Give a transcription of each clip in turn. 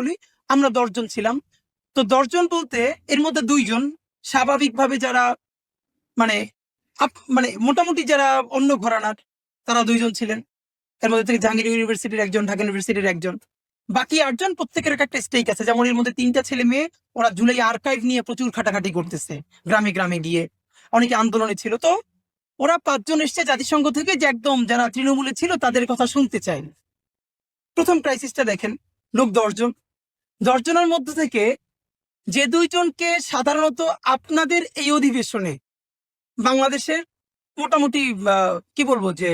বলি, আমরা দশজন ছিলাম। তো দশজন বলতে এর মধ্যে দুইজন স্বাভাবিকভাবে যারা মানে মানে মোটামুটি যারা অন্য ঘরানার, তারা দুইজন ছিলেন। এর মধ্যে থেকে জাহাঙ্গীর ইউনিভার্সিটির একজন, ঢাকা ইউনিভার্সিটির একজন। বাকি আটজন প্রত্যেকের এক একটা স্টেক আছে। যেমন এর মধ্যে তিনটা ছেলে মেয়ে, ওরা জুলাই আর্কাইভ নিয়ে প্রচুর খাটাখাটি করতেছে, গ্রামে গ্রামে গিয়ে। অনেকে আন্দোলনে ছিল। তো ওরা পাঁচজন এসছে জাতিসংঘ থেকে যে একদম যারা তৃণমূলে ছিল তাদের কথা শুনতে চায় প্রথম ক্রাইসিসটা দেখেন, লোক দশজন। দশজনের মধ্যে থেকে যে দুইজনকে সাধারণত আপনাদের এই অধিবেশনে বাংলাদেশের মোটামুটি কি বলব যে,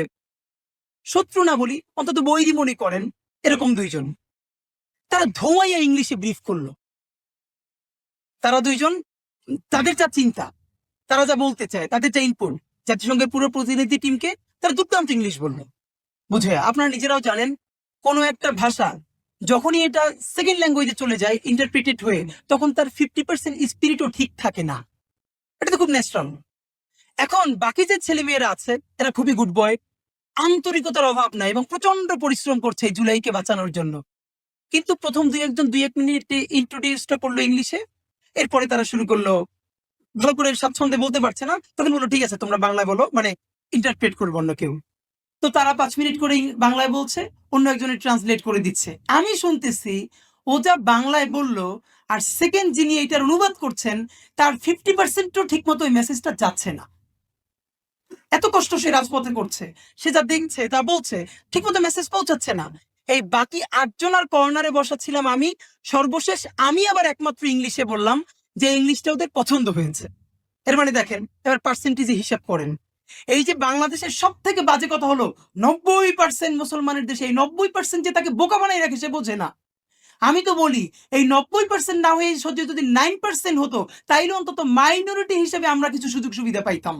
শত্রু না বলি, অন্তত বৈরি মনে করেন এরকম দুইজন। তারা ধোঁয়াইয়া ইংলিশে ব্রিফ করল। তারা দুইজন, তাদের যা চিন্তা, তারা যা বলতে চায়, তাদের যা ইনপুট জাতিসংঘের পুরো প্রতিনিধি টিমকে তারা দুর্দান্ত ইংলিশ বলল। বুঝে, আপনারা নিজেরাও জানেন, কোনো একটা ভাষা যখনই এটা সেকেন্ড ল্যাঙ্গুয়েজে চলে যায় ইন্টারপ্রিটেড হয়ে, তখন তার ফিফটি পার্সেন্ট স্পিরিটও ঠিক থাকে না। এটা তো খুব ন্যাচারাল এখন বাকি যে ছেলে মেয়েরা আছে, এরা খুবই গুড বয় আন্তরিকতার অভাব নাই এবং প্রচণ্ড পরিশ্রম করছে জুলাইকে বাঁচানোর জন্য। কিন্তু প্রথম দুই একজন, দুই এক মিনিটে ইন্ট্রোডিউসটা করল ইংলিশে, এরপরে তারা শুরু করল, ভালো করে স্বাচ্ছন্দ্যে বলতে পারছে না, তখন বলল, ঠিক আছে, তোমরা বাংলায় বলো মানে ইন্টারপ্রেট করব অন্য কেউ। তো তারা পাঁচ মিনিট করে বাংলায় বলছে, অন্য একজনের ট্রান্সলেট করে দিচ্ছে। আমি শুনতেছি, ও যা বাংলায় বলল, আর সেকেন্ড যিনি এটার অনুবাদ করছেন, তার ফিফটি পার্সেন্টও ঠিক মতো ওই মেসেজটা যাচ্ছে না। এত কষ্ট সে রাজপথে করছে। সে যা দেখছে, তা বলছে ঠিক মতো মেসেজ পৌঁছাচ্ছে না। এই বাকি আটজন আর কর্নারে বসা ছিলাম আমি, সর্বশেষ আমি আবার একমাত্র ইংলিশে বললাম যে, ইংলিশটা ওদের পছন্দ হয়েছে। এর মানে দেখেন, এবার পার্সেন্টেজে হিসাব করেন। এই যে বাংলাদেশের সব থেকে বাজে কথা হলো, নব্বই পার্সেন্ট মুসলমানের দেশে এই নব্বই পার্সেন্ট যে তাকে বোকা বানাই রাখে সে বোঝে না। আমি তো বলি, এই নব্বই পার্সেন্ট না হয়ে সত্যি যদি নাইন পার্সেন্ট হতো, তাইলে অন্তত মাইনরিটি হিসেবে আমরা কিছু সুযোগ সুবিধা পাইতাম।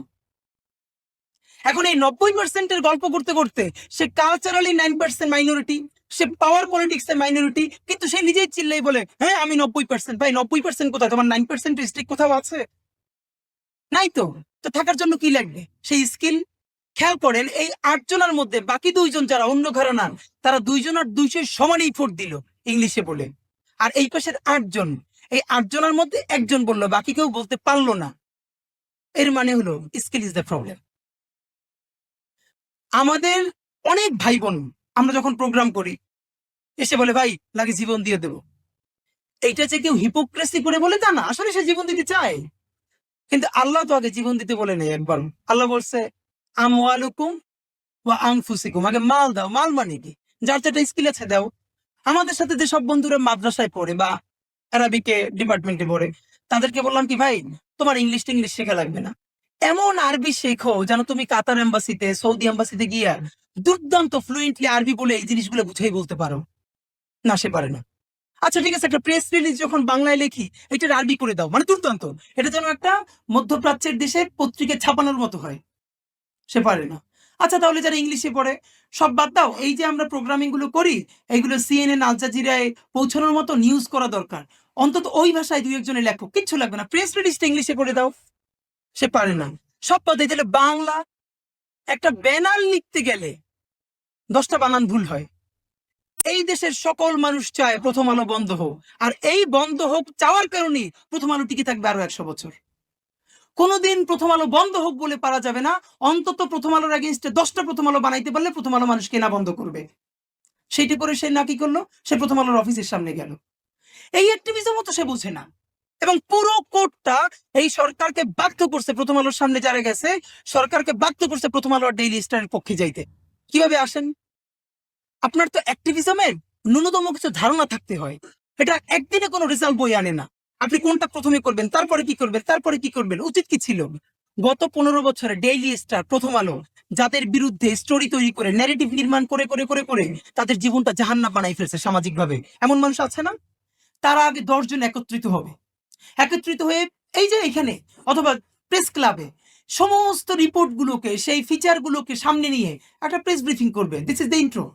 এখন এই নব্বই পার্সেন্টের গল্প করতে করতে, সে কালচারালি নাইন পার্সেন্ট মাইনরিটি সে পাওয়ার পলিটিক্স এর মাইনরিটি কিন্তু সে নিজেই চিল্লাই বলে হ্যাঁ আমি নব্বই পার্সেন্ট ভাই, নব্বই পার্সেন্ট কোথায়? তোমার নাইন পার্সেন্ট স্ট্রিক কোথাও আছে? নাই তো। তো থাকার জন্য কি লাগবে? সেই স্কিল খেয়াল করেন, এই আটজনের মধ্যে বাকি দুইজন যারা অন্য ঘরানার তারা দুইজন আর দুইশো সমান ইফোর্ট দিল ইংলিশে বলে। আর এই পাশের আটজন এই আটজনের মধ্যে একজন বলল, বাকি কেউ বলতে পারল না। এর মানে হলো স্কিল ইজ দ্য প্রবলেম আমাদের অনেক ভাই বোন আমরা যখন প্রোগ্রাম করি, এসে বলে, ভাই, লাগে জীবন দিয়ে দেব। এইটা যে কেউ হিপোক্রেসি করে বলে তা না, আসলে সে জীবন দিতে চায়। কিন্তু আল্লাহ তো আগে জীবন দিতে বলে নেই একবার। আল্লাহ বলছে, আমওয়ালুকুম ওয়া আনফুসিকুম। আগে মাল দাও। মাল মানে কি? যার যেটা স্কিল আছে দাও। আমাদের সাথে যে সব বন্ধুরা মাদ্রাসায় পড়ে বা অ্যারাবিকে ডিপার্টমেন্টে পড়ে, তাদেরকে বললাম কি, ভাই, তোমার ইংলিশ ইংলিশ শেখা লাগবে না। এমন আরবি শেখো যেন তুমি কাতার এম্বাসিতে সৌদি এম্বাসিতে গিয়া দুর্দান্ত ফ্লুয়েন্টলি আরবি বলে এই জিনিসগুলো বুঝেই বলতে পারো। না, সে পারে না। আচ্ছা ঠিক আছে, একটা প্রেস রিলিজ যখন বাংলায় লেখি এটা আরবি করে দাও। মানে দুর্দান্ত। এটা যেন একটা মধ্যপ্রাচ্যের দেশে পত্রিকায় ছাপানোর মতো হয়। সে পারে না। আচ্ছা তাহলে যারা ইংলিশে পড়ে, সব বাদ দাও। এই যে আমরা প্রোগ্রামিংগুলো করি এইগুলো সিএনএন আল জাজিরায় পৌঁছানোর মতো নিউজ করা দরকার। অন্তত ওই ভাষায় দুই একজনের লেখো। কিচ্ছু লাগবে না। প্রেস রিলিজটা ইংলিশে করে দাও। সে পারে না। সব পদে তাহলে বাংলা একটা ব্যানার লিখতে গেলে দশটা বানান ভুল হয়। এই দেশের সকল মানুষ চায় প্রথম আলো বন্ধ হোক। আর এই বন্ধ হোক চাওয়ার কারণেই প্রথম আলো টিকে থাকবে আরও একশো বছর। কোনোদিন প্রথম আলো বন্ধ হোক বলে পারা যাবে না। অন্তত প্রথম আলোর এগেনস্টে দশটা প্রথম আলো বানাইতে পারলে প্রথম আলো মানুষ কেনা বন্ধ করবে। সেইটি করে সে না কি করল? সে প্রথম আলোর অফিসের সামনে গেল। এই অ্যাক্টিভিজমও তো সে বুঝে না। এবং পুরো কোর্টটা এই সরকারকে বাধ্য করছে প্রথম আলোর সামনে যারা গেছে, সরকারকে বাধ্য করছে প্রথম আলোর ডেইলি স্টারের পক্ষে যাইতে। কীভাবে আসেন? আপনার তো অ্যাক্টিভিজমের ন্যূনতম কিছু ধারণা থাকতে হয়। এটা একদিনে কোনো রেজাল্ট বই আনে না। আপনি কোনটা প্রথমে করবেন, তারপরে কি করবেন, তারপরে কি করবেন, উচিত কি ছিল? গত পনেরো বছরে ডেইলি স্টার প্রথম আলো, যাদের বিরুদ্ধে স্টোরি তৈরি করে ন্যারেটিভ নির্মাণ করে করে করে করে, তাদের জীবনটা জাহান্নাম বানাই ফেলছে সামাজিক ভাবে এমন মানুষ আছে না? তারা আগে দশজন একত্রিত হবে। একত্রিত হয়ে এই যে এখানে, অথবা প্রেস ক্লাবে সমস্ত রিপোর্ট গুলোকে, সেই ফিচার গুলোকে সামনে নিয়ে একটা প্রেস ব্রিফিং করবে। দিস ইজ দ্য ইন্ট্রো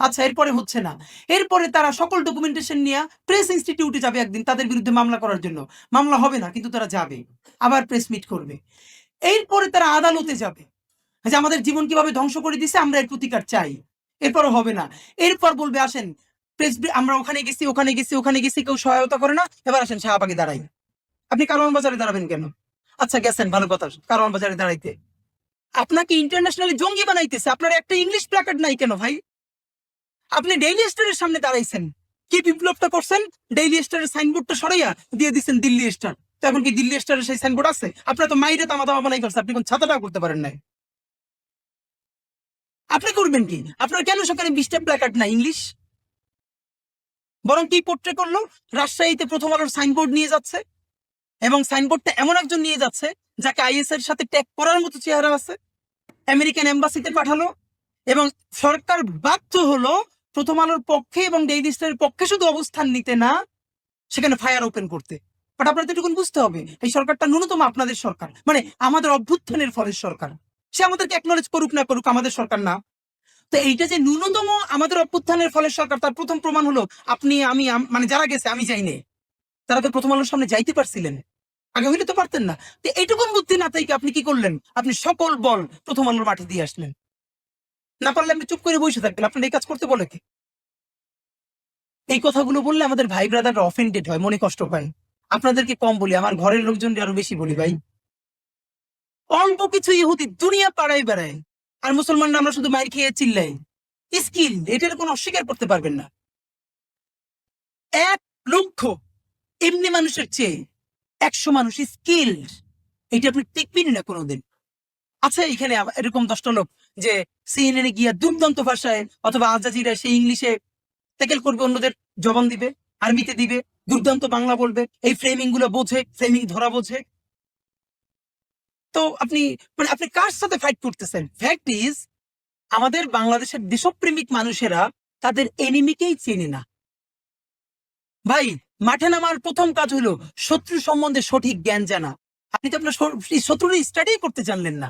আচ্ছা এরপরে হচ্ছে না। এরপরে তারা সকল ডকুমেন্টেশন নিয়ে প্রেস ইনস্টিটিউটে যাবে একদিন তাদের বিরুদ্ধে মামলা করার জন্য। মামলা হবে না, কিন্তু তারা যাবে, আবার প্রেস মিট করবে। এরপরে তারা আদালতে যাবে। যে আমাদের জীবন কীভাবে ধ্বংস করে দিছে, আমরা এর প্রতিকার চাই। এরপরও হবে না। এরপর বলবে, আসেন প্রেস আমরা ওখানে গেছি ওখানে গেছি ওখানে গেছি, কেউ সহায়তা করে না, এবার আসেন, শাহবাগে দাঁড়াই। আপনি কারওয়ান বাজারে দাঁড়াবেন কেন? আচ্ছা গেছেন, ভালো কথা কারওয়ান বাজারে দাঁড়াইতে। আপনাকে ইন্টারন্যাশনালি জঙ্গি বানাইতেছে, আপনার একটা ইংলিশ প্ল্যাকার্ড নাই কেন ভাই? আপনি ডেইলি স্টারের সামনে দাঁড়াইছেন। কি বিপ্লবটা করছেন? ডেইলি স্টারের সাইনবোর্ডটা সরাইয়া দিয়ে দিচ্ছেন দিল্লি স্টার তো এখন কি দিল্লি স্টারের সেই সাইনবোর্ড আছে? আপনার তো মাইরে তামা তামা বানাই ফেলছে আপনি কোন ছাতাটা করতে পারেন নাই। আপনি করবেন কি? আপনার কেন সেখানে বিশটা প্ল্যাকার্ড না ইংলিশ বরং কি পোর্ট্রে করল? রাজশাহীতে প্রথম আলোর সাইনবোর্ড নিয়ে যাচ্ছে এবং সাইনবোর্ডটা এমন একজন নিয়ে যাচ্ছে যাকে আইএস এর সাথে ট্যাগ করার মতো চেহারা আছে। আমেরিকান এম্বাসিতে পাঠালো এবং সরকার বাধ্য হলো প্রথম আলোর পক্ষে এবং ডেইলি স্টারের পক্ষে শুধু অবস্থান নিতে না, সেখানে ফায়ার ওপেন করতে। বাট আপনাদের এটুকুন বুঝতে হবে, এই সরকারটা ন্যূনতম আপনাদের সরকার। মানে আমাদের অভ্যুত্থানের ফলের সরকার। সে আমাদেরকে একনলেজ করুক না করুক, আমাদের সরকার না। তো এইটা যে ন্যূনতম আমাদের অভ্যুত্থানের ফলের সরকার, তার প্রথম প্রমাণ হলো, আপনি, আমি মানে যারা গেছে, আমি যাইনি। তারা তো প্রথম আলোর সামনে যাইতে পারছিলেন। আগে হইলে তো পারতেন না। তো এইটুকুন বুদ্ধি না তাইকে আপনি কি করলেন? আপনি সকল বল প্রথম আলোর মাঠে দিয়ে আসলেন। না পারলে আপনি চুপ করে বসে থাকবেন। আপনার এই কাজ করতে বলে কি? এই কথাগুলো বললে আমাদের ভাই ব্রাদাররা অফেন্ডেড হয়, মনে কষ্ট পায়। আপনাদেরকে কম বলি, আমার ঘরের লোকজন আরও বেশি বলি ভাই। অল্প কিছু ইহুদি দুনিয়া পাড়ায় বেড়ায়, আর মুসলমানরা আমরা শুধু মাইর খেয়ে চিল্লাই স্কিল, এটার কোনো অস্বীকার করতে পারবেন না। এক লক্ষ এমনি মানুষের চেয়ে একশো মানুষ স্কিল এটা আপনি টিকবেন না কোনোদিন। আচ্ছা এখানে এরকম দশটা লোক যে সিএনএনে গিয়া দুর্দান্ত ভাষায় অথবা আজাজিরা সেই ইংলিশে ট্যাকেল করবে, অন্যদের জবান দিবে, আর্মিতে দিবে, দুর্দান্ত বাংলা বলবে, এই ফ্রেমিংগুলো বোঝে ফ্রেমিং ধরা বোঝে। তো আপনি মানে আপনি কার সাথে ফাইট করতেছেন? ফ্যাক্ট ইজ আমাদের বাংলাদেশের দেশপ্রেমিক মানুষেরা তাদের এনিমিকেই চেনে না। ভাই, মাঠে নামার প্রথম কাজ হলো শত্রু সম্বন্ধে সঠিক জ্ঞান জানা। আপনি তো আপনার শত্রুর স্টাডি করতে জানলেন না।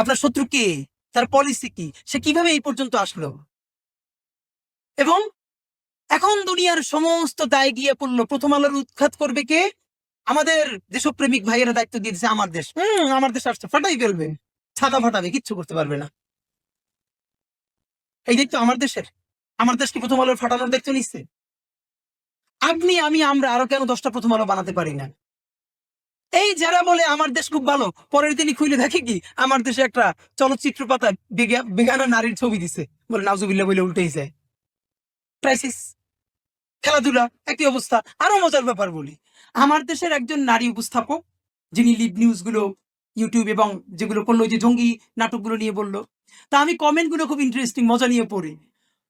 আপনার শত্রু কে? তার পলিসি কি? সে কীভাবে এই পর্যন্ত আসলো? এবং এখন দুনিয়ার সমস্ত দায় গিয়ে পড়ল। প্রথম আলোর উৎখাত করবে কে? আমাদের দেশপ্রেমিক ভাইয়েরা দায়িত্ব দিয়েছে আমার দেশ। হম, আমার দেশ আসছে, ফাটাই ফেলবে। ছাতা ফাটাবে, কিচ্ছু করতে পারবে না। এই দায়িত্ব আমার দেশের। আমার দেশকে প্রথম আলোর ফাটানোর দায়িত্ব নিচ্ছে। আপনি, আমি, আমরা আরও কেন দশটা প্রথম আলো বানাতে পারি না? এই যারা বলে আমার দেশ খুব ভালো, পরের দিনই খুলে দেখে কি, আমার দেশে একটা চলচ্চিত্র পাতায় বেগা- বেগানা নারীর ছবি দিছে। বলে নাউজুবিল্লা বলে উল্টেই যায় ক্রাইসিস খেলাধুলা, একই অবস্থা, আরও মজার ব্যাপার বলি। আমার দেশের একজন নারী উপস্থাপক, যিনি লিড নিউজগুলো ইউটিউব এবং যেগুলো করল, যে জঙ্গি নাটকগুলো নিয়ে বলল, তা আমি কমেন্টগুলো খুব ইন্টারেস্টিং মজা নিয়ে পড়ি।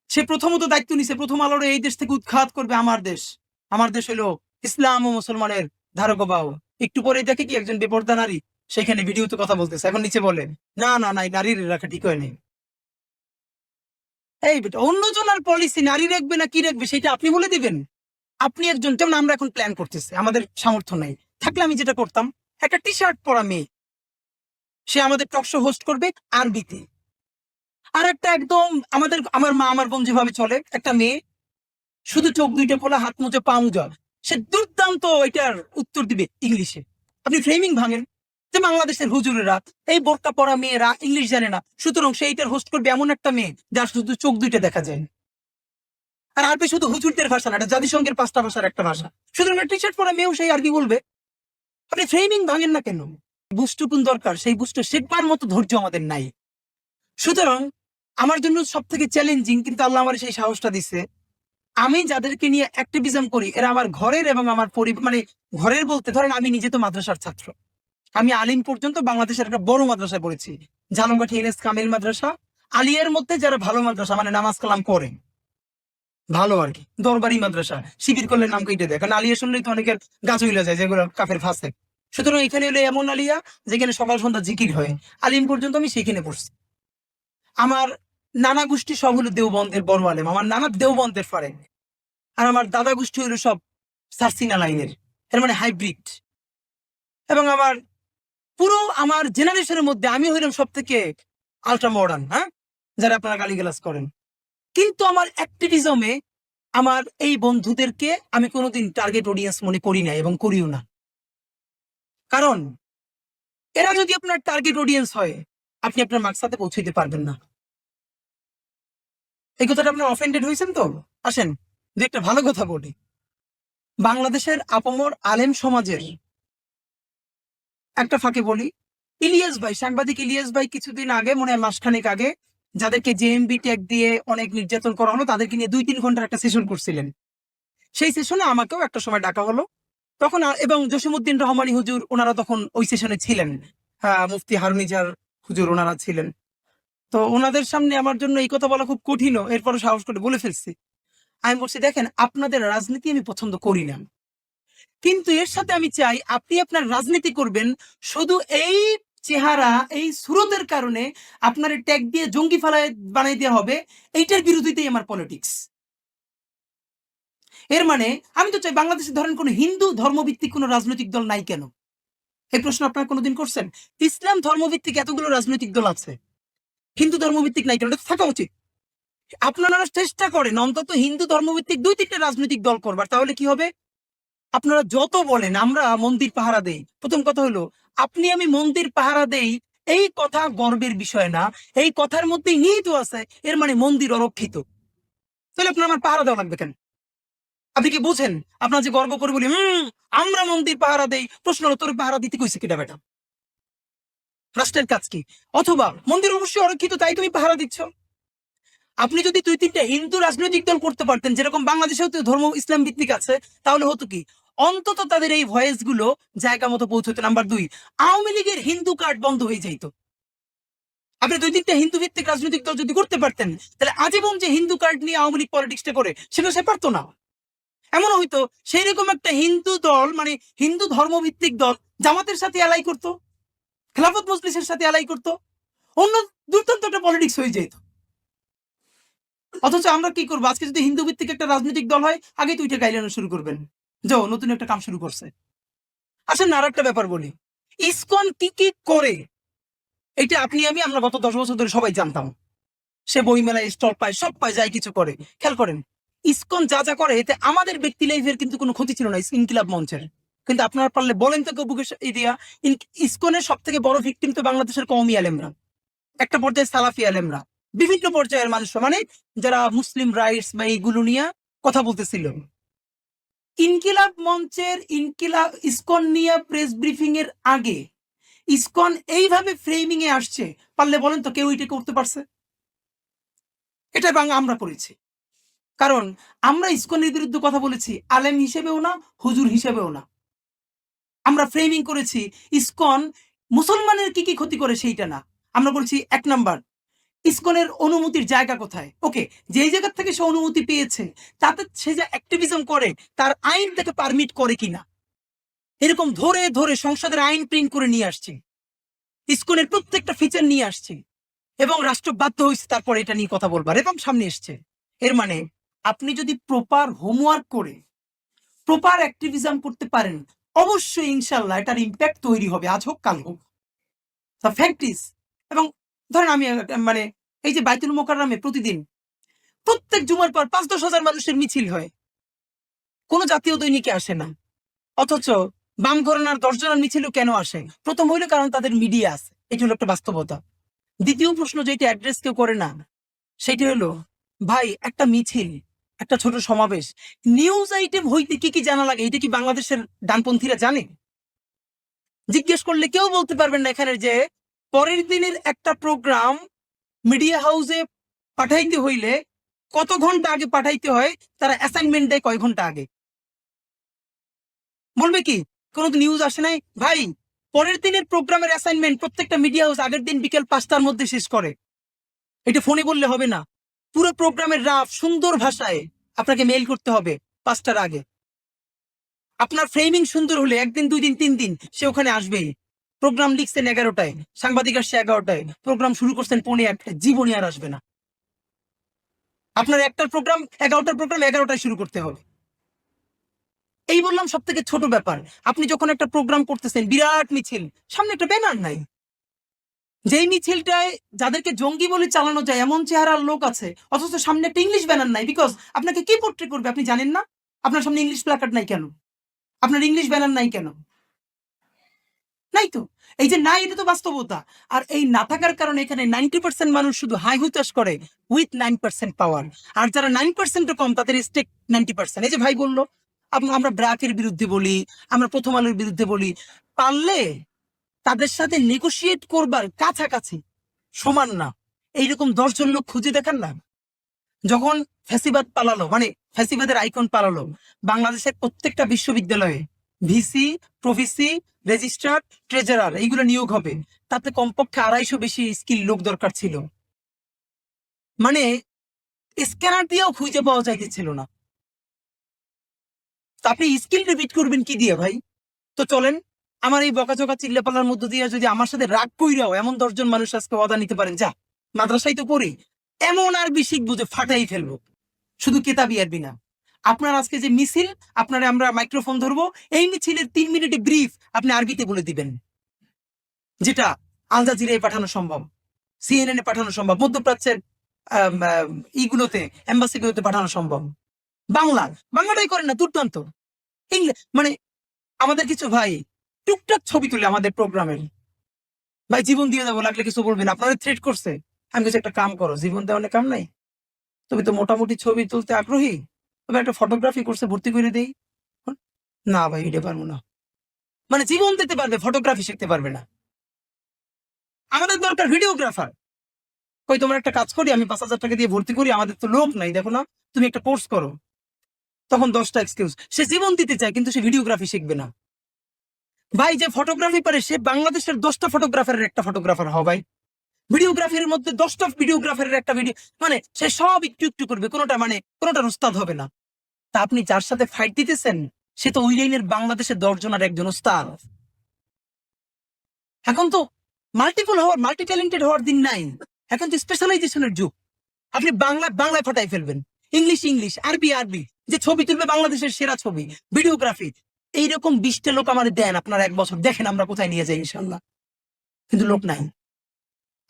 সে প্রথমত দায়িত্ব নিছে, প্রথম আলোর এই দেশ থেকে উৎখাত করবে আমার দেশ। আমার দেশ হলো ইসলাম ও মুসলমানের ধারক বাহু একটু পরে দেখে কি একজন বেপর্দা নারী সেখানে ভিডিওতে কথা বলতেছে। এখন নিচে বলে না না না নারীর রাখা ঠিক হয়নি এই বেটা অন্যজনের পলিসি নারী রাখবে না কি রাখবে সেটা আপনি বলে দিবেন? আপনি একজন, যেমন আমরা এখন প্ল্যান করতেছি, আমাদের সামর্থ্য নাই। থাকলে আমি যেটা করতাম, একটা টি শার্ট পরা মেয়ে, সে আমাদের টকশো হোস্ট করবে আরবিতে। আর একটা একদম আমাদের, আমার মা, আমার বোন যেভাবে চলে, একটা মেয়ে, শুধু চোখ দুইটা খোলা, হাত মুজে পা মুজা সে দুর্দান্ত এটার উত্তর দিবে ইংলিশে। আপনি ফ্রেমিং ভাঙেন, যে বাংলাদেশের হুজুরেরা, এই বোরকা পরা মেয়েরা ইংলিশ জানে না, সুতরাং সে এটার হোস্ট করবে এমন একটা মেয়ে, যার শুধু চোখ দুইটা দেখা যায়। আর আরবি শুধু হুজুরদের ভাষা না, এটা জাতিসংঘের পাঁচটা ভাষার একটা ভাষা। সুতরাং টি শার্ট পরা মেয়েও সেই আর কি বলবে। আপনি ফ্রেমিং ভাঙেন না কেন? বুস্টুকুন দরকার? সেই বুস্ট শেখবার মতো ধৈর্য আমাদের নাই। সুতরাং আমার জন্য সব থেকে চ্যালেঞ্জিং কিন্তু আল্লাহ আমার সেই সাহসটা দিছে আমি যাদেরকে নিয়ে অ্যাক্টিভিজম করি, এরা আমার ঘরের এবং আমার মানে ঘরের বলতে ধরেন আমি নিজে তো মাদ্রাসার ছাত্র। আমি আলিম পর্যন্ত বাংলাদেশের একটা বড় মাদ্রাসায় পড়েছি। ঝালমকাঠি এনএস কামিল মাদ্রাসা। আলিয়ার মধ্যে যারা ভালো মাদ্রাসা মানে নামাজ কালাম করে, ভালো আর কি, দরবারি মাদ্রাসা, শিবির করলে নাম কেটে দেয়। কারণ আলিয়া শুনলেই তো অনেকের গাছ হইলে যায়, যেগুলো কাফের ফাঁসে। সুতরাং এখানে হলে এমন আলিয়া, যেখানে সকাল সন্ধ্যা জিকির হয়। আলিম পর্যন্ত আমি সেখানে পড়ছি। আমার নানা গোষ্ঠী সব হলো দেওবন্দের বড় আলেম। আমার নানা দেওবন্দের ফারে। আর আমার দাদা গোষ্ঠী হলো সব সার্সিনা লাইনের। এর মানে হাইব্রিড। এবং আমার পুরো আমার জেনারেশনের মধ্যে আমি হইলাম সব থেকে আলট্রা মডার্ন হ্যাঁ? যারা আপনারা গালিগালাজ করেন। কিন্তু আমার অ্যাক্টিভিজমে আমার এই বন্ধুদেরকে আমি কোনোদিন টার্গেট অডিয়েন্স মনে করি না এবং করিও না। কারণ এরা যদি আপনার টার্গেট অডিয়েন্স হয়, আপনি আপনার মাকসাদে পৌঁছাইতে পারবেন না। এই কথাটা আপনার অফেন্ডেড হয়েছেন তো? আসেন যে একটা ভালো কথা বলি। বাংলাদেশের আপমর আলেম সমাজের একটা ফাঁকে বলি, ইলিয়াস ভাই, সাংবাদিক ইলিয়াস ভাই কিছুদিন আগে, মনে হয় মাসখানেক আগে, যাদেরকে জেএমবি ট্যাগ দিয়ে অনেক নির্যাতন করা হলো, তাদেরকে নিয়ে দুই তিন ঘণ্টার একটা সেশন করছিলেন। সেই সেশনে আমাকেও একটা সময় ডাকা হলো। তখন এবং জসিমুদ্দিন রহমানী হুজুর, ওনারা তখন ওই সেশনে ছিলেন। হ্যাঁ মুফতি হারুনিজার হুজুর, ওনারা ছিলেন। তো ওনাদের সামনে আমার জন্য এই কথা বলা খুব কঠিন এরপরও সাহস করে বলে ফেলছি। আমি বলছি, দেখেন, আপনাদের রাজনীতি আমি পছন্দ করি না। কিন্তু এর সাথে আমি চাই, আপনি আপনার রাজনীতি করবেন, শুধু এই চেহারা, এই সুরতের কারণে আপনার ট্যাগ দিয়ে জঙ্গি ফালায় বানাই দেওয়া হবে, এইটার বিরোধিতাই আমার পলিটিক্স এর মানে আমি তো চাই বাংলাদেশে ধরেন কোনো হিন্দু ধর্মভিত্তিক কোনো রাজনৈতিক দল নাই কেন? এই প্রশ্ন আপনারা কোনোদিন করছেন? ইসলাম ধর্মভিত্তিক এতগুলো রাজনৈতিক দল আছে। হিন্দু ধর্মভিত্তিক নাই এটা থাকা উচিত। আপনারা চেষ্টা করেন, অন্তত হিন্দু ধর্মভিত্তিক দুই তিনটা রাজনৈতিক দল করবার, তাহলে কি হবে? আপনারা যত বলেন, আমরা মন্দির পাহারা দেই। প্রথম কথা হলো, আপনি আমি মন্দির পাহারা দেই, এই কথা গর্বের বিষয় না, এই কথার মধ্যেই নিহিত আছে, এর মানে মন্দির অরক্ষিত। তাহলে আপনার আমার পাহারা দেওয়া লাগবে কেন? আপনি কি বুঝেন? আপনার যে গর্ব করে বলি, হম, আমরা মন্দির পাহারা দেই। প্রশ্ন তোর পাহারা দিতে কইছে কিটা বেটা? রাষ্ট্রের কাজ কি? অথবা মন্দির অবশ্যই অরক্ষিত, তাই তুমি পাহারা দিচ্ছ? আপনি যদি দুই তিনটা হিন্দু রাজনৈতিক দল করতে পারতেন, যেরকম বাংলাদেশেও তো ধর্ম ইসলাম ভিত্তিক আছে, তাহলে হতো কি? অন্তত তাদের এই ভয়েসগুলো জায়গা মতো পৌঁছতো। নাম্বার দুই, আওয়ামী লীগের হিন্দু কার্ড বন্ধ হয়ে যাইতো। আপনি দুই তিনটা হিন্দু ভিত্তিক রাজনৈতিক দল যদি করতে পারতেন, তাহলে আজীবন যে হিন্দু কার্ড নিয়ে আওয়ামী লীগ পলিটিক্সটা করে সেটা সে পারতো না। এমন হয়তো সেই রকম একটা হিন্দু দল মানে হিন্দু ধর্মভিত্তিক দল জামাতের সাথে অ্যালাই করতো। খেলাফত মজলিসের সাথে অ্যালাই করতো। অন্য দুর্দান্ত একটা পলিটিক্স হয়ে যেত। অথচ আমরা কি করব? আজকে যদি হিন্দু ভিত্তিক একটা রাজনৈতিক দল হয় আগে তুইটা গাইলানো শুরু করবেন। যাও, নতুন একটা কাম শুরু করছে। আসেন আর একটা ব্যাপার বলি। ইসকন কি কি করে? এটা আপনি, আমি, আমরা গত দশ বছর ধরে সবাই জানতাম। সে বই মেলায় স্টল পায়, সব পায় যায় কিছু করে। খেয়াল করেন, ইসকন যা যা করে, এতে আমাদের ব্যক্তি লাইফের কিন্তু কোনো ক্ষতি ছিল না, ইনকিলাব মঞ্চের। কিন্তু আপনারা পারলে বলেন তো কেউ ইদিয়া। ইসকনের সব থেকে বড় ভিকটিম তো বাংলাদেশের কওমি আলেমরা। একটা পর্যায়ে সালাফি আলেমরা। বিভিন্ন পর্যায়ের মানুষ মানে যারা মুসলিম রাইটস বা এইগুলো নিয়ে কথা বলতেছিল। ইনকিলাব মঞ্চের ইনকিলাব, ইসকন নিয়ে প্রেস ব্রিফিং এর আগে ইসকন এইভাবে ফ্রেমিং এ আসছে। পারলে বলেন তো কেউ এটা করতে পারছে? এটা বাংলা আমরা করেছি। কারণ আমরা ইসকনের বিরুদ্ধে কথা বলেছি। আলেম হিসেবেও না, হুজুর হিসেবেও না। আমরা ফ্রেমিং করেছি, ইসকন মুসলমানের কি কি ক্ষতি করে সেইটা না। আমরা বলছি এক নাম্বার, ইসকনের অনুমতির জায়গা কোথায়? ওকে যেই জায়গা থেকে সে অনুমতি পেয়েছে, তাতে সে যে অ্যাক্টিভিজম করে, তার আইন তাকে পারমিট করে কিনা? এরকম ধরে ধরে সংসদের আইন প্রিন্ট করে নিয়ে আসছে। ইসকনের প্রত্যেকটা ফিচার নিয়ে আসছে। এবং রাষ্ট্র বাধ্য হয়েছে তারপর এটা নিয়ে কথা বলবার। এবং সামনে এসছে। এর মানে আপনি যদি প্রপার হোমওয়ার্ক করে প্রপার অ্যাক্টিভিজম করতে পারেন অবশ্যই ইনশাল্লাহ এটার ইম্প্যাক্ট তৈরি হবে, আজ হোক, কাল হোক। ফ্যাক্ট ইস এবং ধরেন আমি মানে এই যে বাইতুল মোকাররমে প্রতিদিন প্রত্যেক জুমার পর পাঁচ দশ হাজার মানুষের মিছিল হয়। কোনো জাতীয় দৈনিকে আসে না। অথচ বাম ঘরানার দশজনের মিছিলও কেন আসে? প্রথম হইল কারণ তাদের মিডিয়া আছে। এটি হলো একটা বাস্তবতা। দ্বিতীয় প্রশ্ন যেটা অ্যাড্রেস কেউ করে না, সেটি হলো, ভাই, একটা মিছিল একটা ছোট সমাবেশ। নিউজ আইটেম হইতে কি কি জানা লাগে? এটা কি বাংলাদেশের ডানপন্থীরা জানে? জিজ্ঞেস করলে কেউ বলতে পারবেন না এখানে যে, পরের দিনের একটা প্রোগ্রাম মিডিয়া হাউসে পাঠাইতে হইলে কত ঘণ্টা আগে পাঠাইতে হয়? তারা অ্যাসাইনমেন্ট দেয় কয় ঘণ্টা আগে? বলবে কি? কোনো নিউজ আসে নাই? ভাই, পরের দিনের প্রোগ্রামের অ্যাসাইনমেন্ট প্রত্যেকটা মিডিয়া হাউস আগের দিন বিকেল পাঁচটার মধ্যে শেষ করে। এটা ফোনে বললে হবে না। পুরো প্রোগ্রামের রাফ, সুন্দর ভাষায় আপনাকে মেইল করতে হবে পাঁচটার আগে। আপনার ফ্রেমিং সুন্দর হলে একদিন দুই দিন তিন দিন সে ওখানে আসবেই। প্রোগ্রাম লিখছেন এগারোটায়, সাংবাদিক আসছে এগারোটায় প্রোগ্রাম শুরু করছেন পৌনে একটায় জীবনই আর আসবে না। আপনার একটার প্রোগ্রাম এগারোটার প্রোগ্রাম এগারোটায় শুরু করতে হবে। এই বললাম সব থেকে ছোট ব্যাপার। আপনি যখন একটা প্রোগ্রাম করতেছেন, বিরাট মিছিল, সামনে একটা ব্যানার নাই। যেই মিছিলটায় যাদেরকে জঙ্গি বলে চালানো যায়, এমন চেহারার লোক আছে। অথচ সামনে একটা ইংলিশ ব্যানার নাই বিকজ আপনাকে কি পোর্ট্রে করবে আপনি জানেন না? আপনার সামনে ইংলিশ প্ল্যাকার্ড নাই কেন? আপনার ইংলিশ ব্যানার নাই কেন? নাই তো? এই যে নাই, এটা তো বাস্তবতা। আর এই না থাকার কারণে এখানে নাইনটি পার্সেন্ট মানুষ শুধু হাই হুতাশ করে উইথ নাইন পার্সেন্ট পাওয়ার আর যারা নাইন পার্সেন্ট কম, তাদের স্টেক নাইনটি পার্সেন্ট এই যে ভাই বলল আমরা ব্র্যাকের বিরুদ্ধে বলি, আমরা প্রথম আলোর বিরুদ্ধে বলি, পারলে তাদের সাথে নেগোশিয়েট করবার কাছাকাছি। সমান না। এইরকম দশজন লোক খুঁজে দেখান না যখন ফ্যাসিবাদ পালালো মানে ফ্যাসিবাদের আইকন পালালো, বাংলাদেশের প্রত্যেকটা বিশ্ববিদ্যালয়ে, ভিসি, প্রভিসি, রেজিস্ট্রার, ট্রেজারার, এইগুলো নিয়োগ হবে। তাতে কমপক্ষে আড়াইশো বেশি স্কিল লোক দরকার ছিল। মানে স্ক্যানার দিয়েও খুঁজে পাওয়া যাইতেছিল না। আপনি স্কিল রিপিট করবেন কি দিয়ে ভাই? তো চলেন। আমার এই বকাচকা চিল্লাপালার মধ্য দিয়ে যদি আমার সাথে রাগ কইরাও এমন দশজন মানুষ আজকে অদা নিতে পারেন, যা, মাদ্রাসায় তো পড়ি, এমন আরবি শিখব যে ফাটাই ফেলব। শুধু কেতাবি আরবি না। আপনার আজকে যে মিছিল, আপনারা আমরা মাইক্রোফোন ধরবো, এই মিছিলের তিন মিনিটে ব্রিফ আপনি আরবিতে বলে দিবেন। যেটা আল জাজিরায় পাঠানো সম্ভব, সিএনএন এ পাঠানো সম্ভব, মধ্যপ্রাচ্যের ইগুলোতে এম্বাসিগুলোতে পাঠানো সম্ভব। বাংলা বাংলাটাই করেন না, দুর্দান্ত। মানে আমাদের কিছু ভাই টুকটাক ছবি তুলে আমাদের প্রোগ্রামের ভাই, জীবন দিয়ে দেবো লাগলে কিছু বলবেন? আপনাদের থ্রেট করছে। আমি কিছু একটা কাম করো, জীবন দেওয়ার কাম নাই। তুমি তো মোটামুটি ছবি তুলতে আগ্রহী। তবে একটা ফটোগ্রাফি করছে ভর্তি করে দেই। না ভাই, এটা পারব না। মানে জীবন দিতে পারবে ফটোগ্রাফি শিখতে পারবে না। আমাদের দরকার ভিডিওগ্রাফার কই, তোমার একটা কাজ করি, আমি পাঁচ হাজার টাকা দিয়ে ভর্তি করি, আমাদের তো লোক নাই, দেখো না। তুমি একটা কোর্স করো। তখন দশটা এক্সকিউজ সে জীবন দিতে চায়, কিন্তু সে ভিডিওগ্রাফি শিখবে না। ভাই, যে ফটোগ্রাফি পারে, সে বাংলাদেশের দশটা ফটোগ্রাফারের একটা ফটোগ্রাফার হবে ভাই। ভিডিওগ্রাফির মধ্যে দশটা ভিডিওগ্রাফারের একটা ভিডিও মানে সে সব একটু একটু করবে, কোনোটা মানে কোনোটা উস্তাদ হবে না। তা আপনি যার সাথে ফাইট দিতেছেন, সে তো ওই লাইনের বাংলাদেশের দশজন আর একজন উস্তাদ এখন তো মাল্টিপল হওয়ার মাল্টি ট্যালেন্টেড হওয়ার দিন নাই। এখন তো স্পেশালাইজেশনের যুগ। আপনি বাংলা, বাংলায় ফাটাই ফেলবেন। ইংলিশ ইংলিশ আরবি আরবি যে ছবি তুলবে, বাংলাদেশের সেরা ছবি ভিডিওগ্রাফি এইরকম বিশটা লোক আমাদের দেন আপনারা এক বছর। দেখেন আমরা কোথায় নিয়ে যাই ইনশাল্লাহ কিন্তু লোক নাই।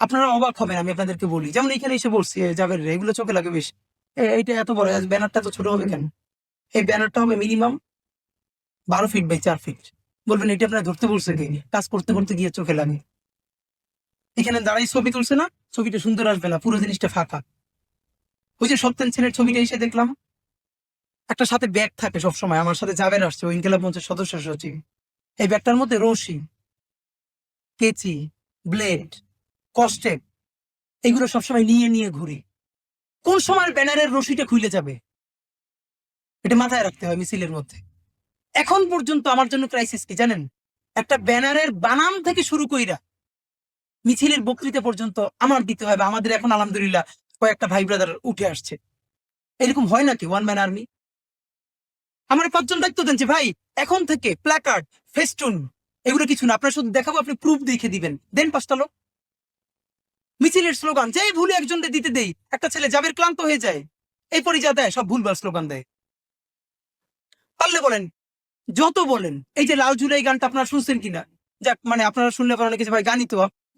আপনারা অবাক হবেন, আমি আপনাদেরকে বলি। যেমন এখানে এসে বলছি যাবেন এগুলো চোখে লাগে বেশ। এইটা এত বড় ব্যানারটা তো ছোট হবে কেন? এই ব্যানারটা হবে মিনিমাম বারো ফিট বাই চার ফিট। বলবেন, এটা আপনারা ধরতে বলছে কি? কাজ করতে করতে গিয়ে চোখে লাগে। এখানে দাঁড়াই ছবি তুলছে না? ছবিটা সুন্দর আসবে না, পুরো জিনিসটা ফাঁকা। ওই যে সত্যেন ছেলের ছবিটা এসে দেখলাম। একটা সাথে ব্যাগ থাকে সবসময়, আমার সাথে যাবেন আসছে ওই ইনকেলাব মঞ্চের সদস্য সচিব। এই ব্যাগটার মধ্যে রশি, কেচি, ব্লেড, কস্টেপ, এগুলো সবসময় নিয়ে নিয়ে ঘুরি। কোন সময় ব্যানারের রশিটা খুলে যাবে? এটা মাথায় রাখতে হয় মিছিলের মধ্যে। এখন পর্যন্ত আমার জন্য ক্রাইসিস কি জানেন? একটা ব্যানারের বানাম থেকে শুরু কইরা মিছিলের বক্তৃতা পর্যন্ত আমার দিতে হবে আমাদের এখন আলহামদুলিল্লাহ কয়েকটা ভাই ব্রাদার উঠে আসছে। এরকম হয় নাকি? ওয়ান ম্যান আর্মি আমার পাঁচজন দায়িত্ব দেন যে, ভাই, এখন থেকে প্ল্যাকার্ড ফেস্টুন এগুলো কিছু না। আপনার শুধু দেখাবো, আপনি প্রুফ দেখে দিবেন। দেন পাঁচটা লোক। মিছিলের স্লোগান, যেই ভুলে একজনকে দিতে দেই, একটা ছেলে যাবের ক্লান্ত হয়ে যায়। এই পরে যা দেয়, সব ভুলবার স্লোগান দেয়। পারলে বলেন, যত বলেন। এই যে লাল জুলাই গানটা আপনারা শুনছেন কিনা? যাক মানে আপনারা শুনলে পরে অনেকে ভাই, গানই তো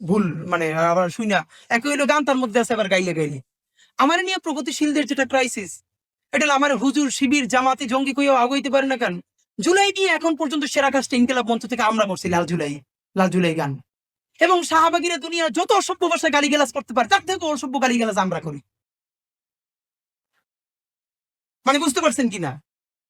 ভুল মানে আবার শুই না। একই হইল গান, তার মধ্যে আছে আবার গাইলে গাইলে। আমার নিয়ে প্রগতিশীলদের যেটা ক্রাইসিস এটা আমার হুজুর, শিবির, জামাতি, জঙ্গি কইও আগাইতে পারে না কেন? জুলাই দিয়ে এখন পর্যন্ত সেরা কাজটা ইনকেলাব মঞ্চ থেকে আমরা করছি, লাল জুলাই লাল জুলাই গান। এবং শাহবাগিরা দুনিয়া যত অসভ্য ভাষায় গালিগালাজ করতে পারে, তার থেকে অসভ্য গালিগালাজ আমরা করি। মানে বুঝতে পারছেন কিনা?